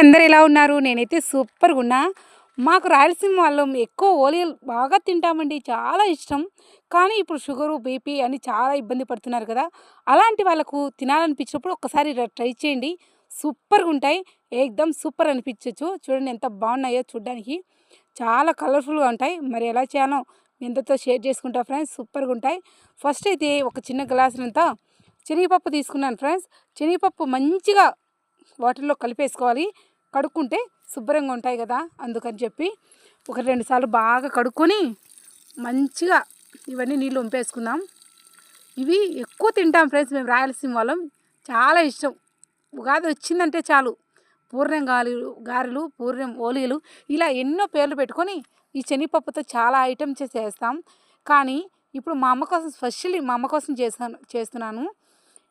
అందరు ఎలా ఉన్నారు? నేనైతే సూపర్గా ఉన్నా. మాకు రాయలసీమ వాళ్ళం ఎక్కువ ఓలియలు బాగా తింటామండి. చాలా ఇష్టం. కానీ ఇప్పుడు షుగరు బీపీ అని చాలా ఇబ్బంది పడుతున్నారు కదా. అలాంటి వాళ్ళకు తినాలనిపించినప్పుడు ఒకసారి ట్రై చేయండి. సూపర్గా ఉంటాయి. ఏకదమ్ సూపర్ అనిపించవచ్చు చూడండి ఎంత బాగున్నాయో చూడడానికి. చాలా కలర్ఫుల్గా ఉంటాయి. మరి ఎలా చేయాలో ఎంతతో షేర్ చేసుకుంటా ఫ్రెండ్స్. సూపర్గా ఉంటాయి. ఫస్ట్ అయితే ఒక చిన్న గ్లాసులంతా శనగపప్పు తీసుకున్నాను ఫ్రెండ్స్. శనగపప్పు మంచిగా వాటర్లో కలిపేసుకోవాలి. కడుక్కుంటే శుభ్రంగా ఉంటాయి కదా అందుకని చెప్పి ఒక రెండు సార్లు బాగా కడుక్కొని మంచిగా ఇవన్నీ నీళ్ళు వంపేసుకుందాం. ఇవి ఎక్కువ తింటాం ఫ్రెండ్స్ మేము రాయలసీమ వాళ్ళం. చాలా ఇష్టం. ఉగాది వచ్చిందంటే చాలు. పూర్ణం గారెలు గారెలు పూర్ణం ఓలీలు ఇలా ఎన్నో పేర్లు పెట్టుకొని ఈ శనగపప్పుతో చాలా ఐటమ్స్ చేస్తాం. కానీ ఇప్పుడు మా అమ్మ కోసం స్పెషల్లీ మా అమ్మ కోసం చేస్తాను చేస్తున్నాను.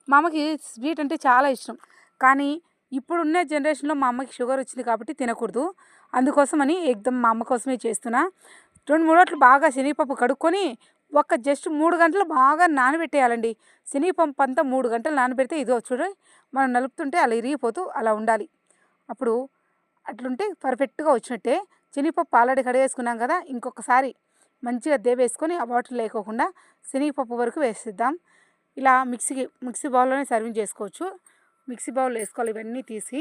మా అమ్మకి స్వీట్ అంటే చాలా ఇష్టం. కానీ ఇప్పుడున్న జనరేషన్లో మా అమ్మకి షుగర్ వచ్చింది కాబట్టి తినకూడదు. అందుకోసమని ఎగ్దమ్ మా అమ్మ కోసమే చేస్తున్నా. రెండు మూడు రోజులు బాగా శనగపప్పు కడుక్కొని ఒక జస్ట్ మూడు గంటలు బాగా నానబెట్టేయాలండి. శనగపప్పు అంతా మూడు గంటలు నానబెడితే ఇదో చూడండి మనం నలుపుతుంటే అలా ఇరిగిపోతూ అలా ఉండాలి. అప్పుడు అట్లుంటే పర్ఫెక్ట్గా వచ్చినట్టే. శనగపప్పు ఆల్రెడీ కడిగేసుకున్నాం కదా ఇంకొకసారి మంచిగా దేవేసుకొని ఆ వాటర్ లేకోకుండా శనగపప్పు వరకు వేసిద్దాం. ఇలా మిక్సీకి మిక్సీ బౌల్లోనే సర్వింగ్ చేసుకోవచ్చు. మిక్సీ బౌల్ వేసుకోవాలి ఇవన్నీ తీసి.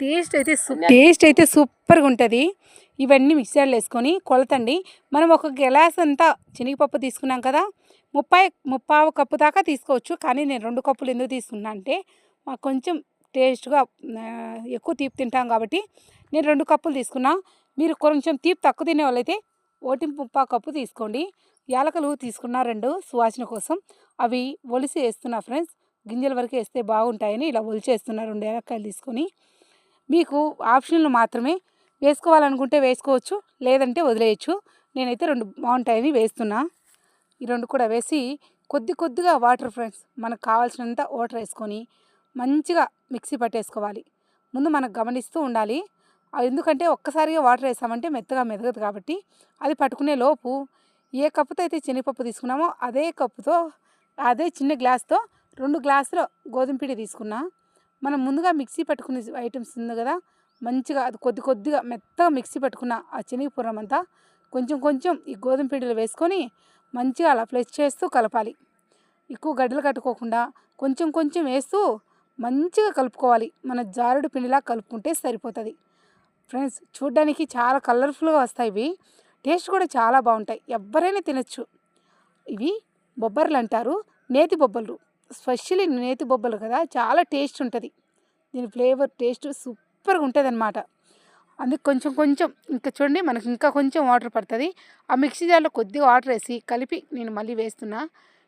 టేస్ట్ అయితే టేస్ట్ అయితే సూపర్గా ఉంటుంది. ఇవన్నీ మిక్సీలో వేసుకొని కొలతండి. మనం ఒక గ్లాస్ అంతా శనగపప్పు తీసుకున్నాం కదా ముప్పై ముప్పావు కప్పు దాకా తీసుకోవచ్చు. కానీ నేను రెండు కప్పులు ఎందుకు తీసుకున్నా అంటే మాకు కొంచెం టేస్ట్గా ఎక్కువ తీపి తింటాం కాబట్టి నేను రెండు కప్పులు తీసుకున్నా. మీరు కొంచెం తీపి తక్కువ తినే వాళ్ళైతే ఒకటి ముప్పా కప్పు తీసుకోండి. యాలకలు తీసుకున్నా రెండు సువాసన కోసం. అవి ఒలిసి వేస్తున్నా ఫ్రెండ్స్. గింజల వరకు వేస్తే బాగుంటాయని ఇలా ఒలిచేస్తున్నారు రెండు ఏలక్కాయలు తీసుకొని. మీకు ఆప్షన్లు మాత్రమే. వేసుకోవాలనుకుంటే వేసుకోవచ్చు లేదంటే వదిలేయచ్చు. నేనైతే రెండు బాగుంటాయని వేస్తున్నా. ఈ రెండు కూడా వేసి కొద్ది కొద్దిగా వాటర్ ఫ్రెండ్స్ మనకు కావాల్సినంత వాటర్ వేసుకొని మంచిగా మిక్సీ పట్టేసుకోవాలి. ముందు మనకు గమనిస్తూ ఉండాలి. ఎందుకంటే ఒక్కసారిగా వాటర్ వేసామంటే మెత్తగా మెదగదు కాబట్టి అది పట్టుకునే లోపు ఏ కప్పుతో అయితే శనగపప్పు తీసుకున్నామో అదే కప్పుతో అదే చిన్న గ్లాస్తో రెండు గ్లాసులు గోధుమ పిండి తీసుకున్నా. మనం ముందుగా మిక్సీ పట్టుకునే ఐటమ్స్ ఉంది కదా మంచిగా అది కొద్ది కొద్దిగా మెత్తగా మిక్సీ పట్టుకున్న ఆ శనగపురం అంతా కొంచెం కొంచెం ఈ గోధుమ పిండిలో వేసుకొని మంచిగా అలా ఫ్లెష్ చేస్తూ కలపాలి. ఎక్కువ గడ్డలు కట్టుకోకుండా కొంచెం కొంచెం వేస్తూ మంచిగా కలుపుకోవాలి. మన జారుడు పిండిలా కలుపుకుంటే సరిపోతుంది. ఫ్రెండ్స్ చూడ్డానికి చాలా కలర్ఫుల్గా వస్తాయి ఇవి. టేస్ట్ కూడా చాలా బాగుంటాయి. ఎవరైనా తినచ్చు. ఇవి బొబ్బర్లు అంటారు నేతి బొబ్బర్లు. స్పెషల్లీ నేతి బొబ్బలు కదా చాలా టేస్ట్ ఉంటుంది. దీని ఫ్లేవర్ టేస్ట్ సూపర్గా ఉంటుంది అనమాట అందుకు కొంచెం కొంచెం ఇంకా చూడండి మనకి ఇంకా కొంచెం వాటర్ పడుతుంది. ఆ మిక్సీ జార్లో కొద్దిగా వాటర్ వేసి కలిపి నేను మళ్ళీ వేస్తున్నా.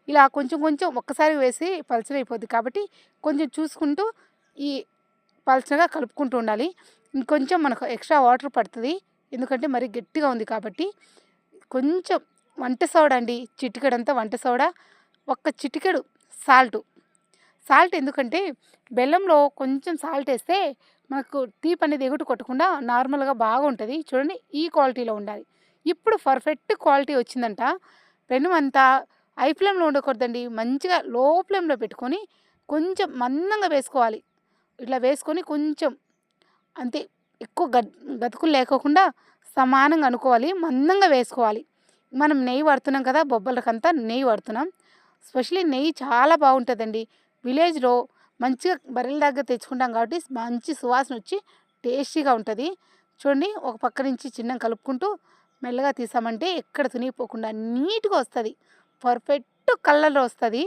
ఇలా కొంచెం కొంచెం ఒక్కసారి వేసి పలచనైపోద్ది కాబట్టి కొంచెం చూసుకుంటూ ఈ పలచనగా కలుపుకుంటూ ఉండాలి. ఇంకొంచెం మనకు ఎక్స్ట్రా వాటర్ పడుతుంది. ఎందుకంటే మరి గట్టిగా ఉంది కాబట్టి కొంచెం వంట సోడా అండి చిటికెడంతా వంట సోడా. ఒక్క చిటికెడు సాల్ట్. సాల్ట్ ఎందుకంటే బెల్లంలో కొంచెం సాల్ట్ వేస్తే మనకు తీపి అనేది ఎగుటు కొట్టకుండా నార్మల్గా బాగా ఉంటుంది చూడండి ఈ క్వాలిటీలో ఉండాలి. ఇప్పుడు పర్ఫెక్ట్ క్వాలిటీ వచ్చిందంట. పెనం అంతా హై ఫ్లేమ్లో ఉండకూడదండి. మంచిగా లో ఫ్లేమ్లో పెట్టుకొని కొంచెం మందంగా వేసుకోవాలి. ఇట్లా వేసుకొని కొంచెం అంతే ఎక్కువ గద్ గతుకులు లేకోకుండా సమానంగా అనుకోవాలి. మందంగా వేసుకోవాలి. మనం నెయ్యి పడుతున్నాం కదా బొబ్బలకంతా నెయ్యి పడుతున్నాం స్పెషల్లీ నెయ్యి చాలా బాగుంటుందండి. విలేజ్లో మంచిగా బర్రెల దగ్గర తెచ్చుకుంటాం కాబట్టి మంచి సువాసన వచ్చి టేస్టీగా ఉంటుంది. చూడండి ఒక పక్క నుంచి చిన్న కలుపుకుంటూ మెల్లగా తీసామంటే ఎక్కడ తునిగిపోకుండా నీట్గా వస్తుంది. పర్ఫెక్ట్ కలర్లో వస్తుంది.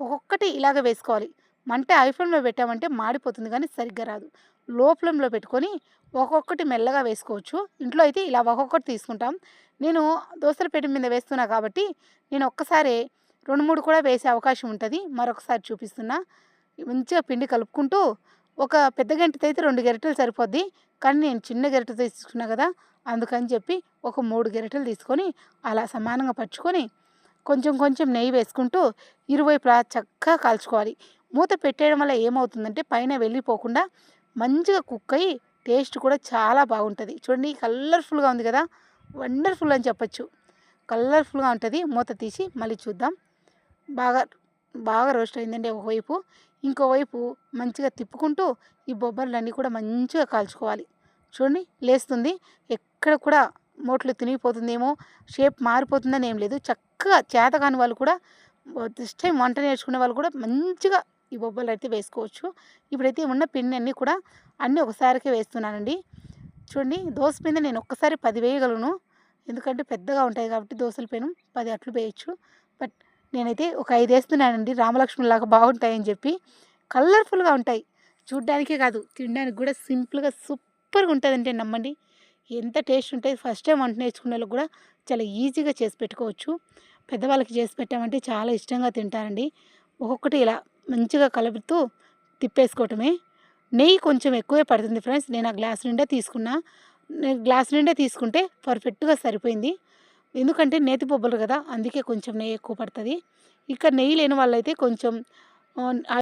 ఒక్కొక్కటి ఇలాగ వేసుకోవాలి. మంట ఐఫోన్లో పెట్టామంటే మాడిపోతుంది కానీ సరిగ్గా రాదు. లో ఫ్లేమ్లో పెట్టుకొని ఒక్కొక్కటి మెల్లగా వేసుకోవచ్చు. ఇంట్లో అయితే ఇలా ఒక్కొక్కటి తీసుకుంటాం. నేను దోసల పెట్టి మీద వేస్తున్నా కాబట్టి నేను ఒక్కసారి రెండు మూడు కూడా వేసే అవకాశం ఉంటుంది. మరొకసారి చూపిస్తున్నా. మంచిగా పిండి కలుపుకుంటూ ఒక పెద్ద గంటతో అయితే రెండు గరిటెలు సరిపోద్ది. కానీ నేను చిన్న గరిటెతో తీసుకున్నా కదా అందుకని చెప్పి ఒక మూడు గరిటెలు తీసుకొని అలా సమానంగా పరుచుకొని కొంచెం కొంచెం నెయ్యి వేసుకుంటూ ఇరువైపులా చక్కగా కాల్చుకోవాలి. మూత పెట్టేయడం వల్ల ఏమవుతుందంటే పైన వెళ్ళిపోకుండా మంచిగా కుక్ అయ్యి టేస్ట్ కూడా చాలా బాగుంటుంది. చూడండి కలర్ఫుల్గా ఉంది కదా వండర్ఫుల్ అని చెప్పచ్చు. కలర్ఫుల్గా ఉంటుంది. మూత తీసి మళ్ళీ చూద్దాం. బాగా బాగా రోస్ట్ అయిందండి ఒకవైపు. ఇంకోవైపు మంచిగా తిప్పుకుంటూ ఈ బొబ్బర్లన్నీ కూడా మంచిగా కాల్చుకోవాలి. చూడండి లేస్తుంది. ఎక్కడ కూడా మోట్లు తినిగిపోతుందేమో షేప్ మారిపోతుందని ఏం లేదు. చక్కగా చేతకాని వాళ్ళు కూడా ఫస్ట్ టైం వంట నేర్చుకునే వాళ్ళు కూడా మంచిగా ఈ బొబ్బలు అయితే వేసుకోవచ్చు. ఇప్పుడైతే ఉన్న పిండి అన్నీ కూడా అన్నీ ఒకసారికే వేస్తున్నానండి. చూడండి దోశ పిండి నేను ఒక్కసారి పది వేయగలను. ఎందుకంటే పెద్దగా ఉంటాయి కాబట్టి దోశల పెను పది అట్లు వేయచ్చు. బట్ నేనైతే ఒక ఐదు వేస్తున్నానండి రామలక్ష్మణులాగా బాగుంటాయని చెప్పి. కలర్ఫుల్గా ఉంటాయి. చూడ్డానికే కాదు తినడానికి కూడా సింపుల్గా సూపర్గా ఉంటుందంటే నమ్మండి. ఎంత టేస్ట్ ఉంటుంది ఫస్ట్ టైం వంట నేర్చుకునే వాళ్ళకి కూడా చాలా ఈజీగా చేసి పెట్టుకోవచ్చు. పెద్దవాళ్ళకి చేసి పెట్టామంటే చాలా ఇష్టంగా తింటారండి. ఒక్కొక్కటి ఇలా మంచిగా కలుపుతూ తిప్పేసుకోవటమే. నెయ్యి కొంచెం ఎక్కువే పడుతుంది ఫ్రెండ్స్. నేను ఆ గ్లాస్ నిండా తీసుకున్నా. నేను గ్లాస్ నిండా తీసుకుంటే పర్ఫెక్ట్గా సరిపోయింది. ఎందుకంటే నేతి బొబ్బలు కదా అందుకే కొంచెం నెయ్యి ఎక్కువ పడుతుంది. ఇక్కడ నెయ్యి లేని వాళ్ళైతే కొంచెం